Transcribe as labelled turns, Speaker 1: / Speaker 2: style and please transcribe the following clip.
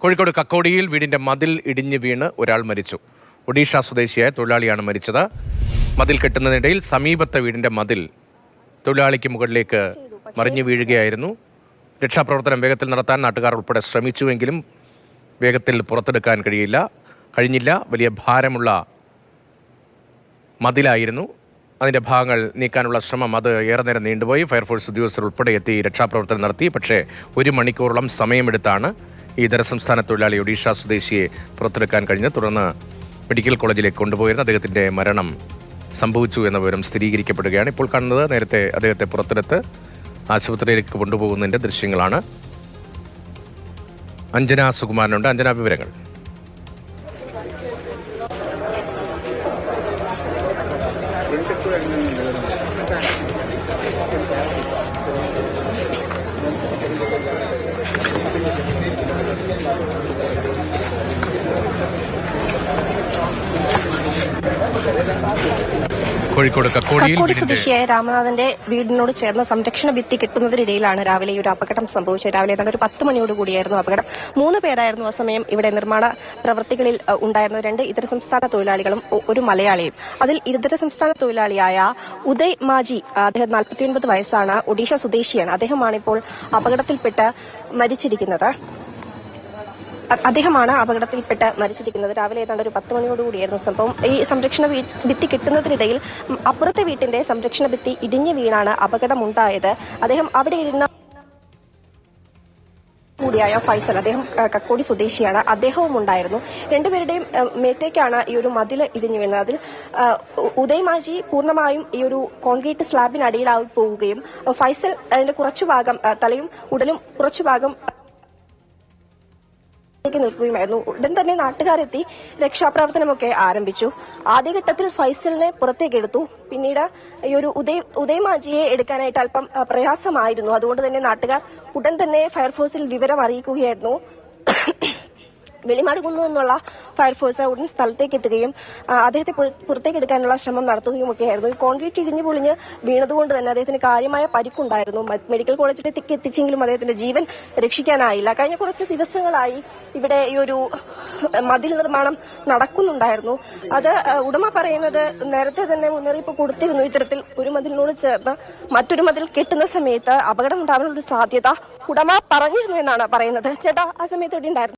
Speaker 1: കോഴിക്കോട് കക്കോടിയിൽ വീടിന്റെ മതിൽ ഇടിഞ്ഞു വീണ് ഒരാൾ മരിച്ചു. ഒഡീഷ സ്വദേശിയായ തൊഴിലാളിയാണ് മരിച്ചത്. മതിൽ കെട്ടുന്നതിനിടയിൽ സമീപത്തെ വീടിന്റെ മതിൽ തൊഴിലാളിക്ക് മുകളിലേക്ക് മറിഞ്ഞു വീഴുകയായിരുന്നു. രക്ഷാപ്രവർത്തനം വേഗത്തിൽ നടത്താൻ നാട്ടുകാർ ഉൾപ്പെടെ ശ്രമിച്ചുവെങ്കിലും വേഗത്തിൽ പുറത്തെടുക്കാൻ കഴിയില്ല. കഴിഞ്ഞില്ല. വലിയ ഭാരമുള്ള മതിലായിരുന്നു. അതിന്റെ ഭാഗങ്ങൾ നീക്കാനുള്ള ശ്രമം അത് ഏറെ നേരം നീണ്ടുപോയി. ഫയർഫോഴ്സ് ഉദ്യോഗസ്ഥർ ഉൾപ്പെടെ എത്തി രക്ഷാപ്രവർത്തനം നടത്തി. പക്ഷേ ഒരു മണിക്കൂറോളം സമയമെടുത്താണ്. ഇതര സംസ്ഥാന തൊഴിലാളി ഒഡീഷ സ്വദേശിയെ പുറത്തെടുക്കാൻ കഴിഞ്ഞ് തുടർന്ന് മെഡിക്കൽ കോളേജിലേക്ക് കൊണ്ടുപോയിരുന്ന അദ്ദേഹത്തിന്റെ മരണം സംഭവിച്ചു എന്ന വിവരം സ്ഥിരീകരിക്കപ്പെടുകയാണ്. ഇപ്പോൾ കാണുന്നത് നേരത്തെ അദ്ദേഹത്തെ പുറത്തെടുത്ത് ആശുപത്രിയിലേക്ക് കൊണ്ടുപോകുന്നതിന്റെ ദൃശ്യങ്ങളാണ്. അഞ്ജന സുകുമാരനുണ്ട്. അഞ്ജന വിവരങ്ങൾ. കോഴിക്കോട് കക്കോടിയിൽ
Speaker 2: സ്വദേശിയായ രാമനാഥന്റെ വീടിനോട് ചേർന്ന സംരക്ഷണ ഭിത്തി കിട്ടുന്നതിനിടയിലാണ് രാവിലെ ഈ ഒരു അപകടം സംഭവിച്ചത്. രാവിലെ ഏതാണ്ട് ഒരു പത്ത് മണിയോട് കൂടിയായിരുന്നു അപകടം. മൂന്ന് പേരായിരുന്നു ആ സമയം ഇവിടെ നിർമ്മാണ പ്രവൃത്തികളിൽ ഉണ്ടായിരുന്ന ഉണ്ടായിരുന്നത്. രണ്ട് ഇതര സംസ്ഥാന തൊഴിലാളികളും ഒരു മലയാളിയും. അതിൽ ഇതര സംസ്ഥാന തൊഴിലാളിയായ ഉദയ് മാജി അദ്ദേഹം നാൽപ്പത്തിയൊൻപത് വയസ്സാണ്. ഒഡീഷ സ്വദേശിയാണ്. അദ്ദേഹമാണ് ഇപ്പോൾ അപകടത്തിൽപ്പെട്ട് മരിച്ചിരിക്കുന്നത്. അദ്ദേഹമാണ് അപകടത്തിൽപ്പെട്ട് മരിച്ചിരിക്കുന്നത്. രാവിലെ ഏതാണ്ട് ഒരു പത്ത് മണിയോടുകൂടിയായിരുന്നു സംഭവം. ഈ സംരക്ഷണ ഭിത്തി കിട്ടുന്നതിനിടയിൽ അപ്പുറത്തെ വീട്ടിന്റെ സംരക്ഷണ ഭിത്തി ഇടിഞ്ഞു വീണാണ് അപകടമുണ്ടായത്. അദ്ദേഹം അവിടെ ഇരുന്ന കൂടിയായ ഫൈസൽ അദ്ദേഹം കക്കോടി സ്വദേശിയാണ്. അദ്ദേഹവും ഉണ്ടായിരുന്നു. രണ്ടുപേരുടെയും മേത്തേക്കാണ് ഈ ഒരു മതിൽ ഇടിഞ്ഞു വീണത്. അതിൽ ഉദയമാജി ഉദയ് മാജി പൂർണമായും ഈ ഒരു കോൺക്രീറ്റ് സ്ലാബിനടിയിലായി പോവുകയും ഫൈസൽ അതിന്റെ കുറച്ചു ഭാഗം തലയും ഉടലും കുറച്ചു ഭാഗം ലേക്ക് നിൽക്കുകയുമായിരുന്നു. ഉടൻ തന്നെ നാട്ടുകാരെത്തി രക്ഷാപ്രവർത്തനമൊക്കെ ആരംഭിച്ചു. ആദ്യഘട്ടത്തിൽ ഫൈസലിനെ പുറത്തേക്ക് എടുത്തു. പിന്നീട് ഈ ഒരു ഉദയ് ഉദയമാജിയെ എടുക്കാനായിട്ട് അല്പം പ്രയാസമായിരുന്നു. അതുകൊണ്ട് തന്നെ നാട്ടുകാർ ഉടൻ തന്നെ ഫയർഫോഴ്സിൽ വിവരം അറിയിക്കുകയായിരുന്നു. വെളിമാടുകുന്നു എന്നുള്ള ഫയർഫോഴ്സ് ഉടൻ സ്ഥലത്തേക്ക് എത്തുകയും അദ്ദേഹത്തെ പുറ- പുറത്തേക്ക് എടുക്കാനുള്ള ശ്രമം നടത്തുകയും ഒക്കെ ആയിരുന്നു കോൺക്രീറ്റ് ഇടിഞ്ഞു പൊളിഞ്ഞ് വീണതുകൊണ്ട് തന്നെ അദ്ദേഹത്തിന് കാര്യമായ പരിക്കുണ്ടായിരുന്നു. മെഡിക്കൽ കോളേജിലേക്ക് എത്തിച്ചെങ്കിലും അദ്ദേഹത്തിന്റെ ജീവൻ രക്ഷിക്കാനായില്ല. കഴിഞ്ഞ കുറച്ച് ദിവസങ്ങളായി ഇവിടെ ഈ ഒരു മതിൽ നിർമ്മാണം നടക്കുന്നുണ്ടായിരുന്നു. അത് ഉടമ പറയുന്നത് നേരത്തെ തന്നെ മുന്നറിയിപ്പ് കൊടുത്തിരുന്നു. ഇത്തരത്തിൽ ഒരു മതിലിനോട് ചേർന്ന് മറ്റൊരു മതിൽ കെട്ടുന്ന സമയത്ത് അപകടം ഉണ്ടാകാനുള്ള ഒരു സാധ്യത ഉടമ പറഞ്ഞിരുന്നു എന്നാണ് പറയുന്നത്. ചേട്ടാ ആ സമയത്ത് ഇവിടെ ഉണ്ടായിരുന്നു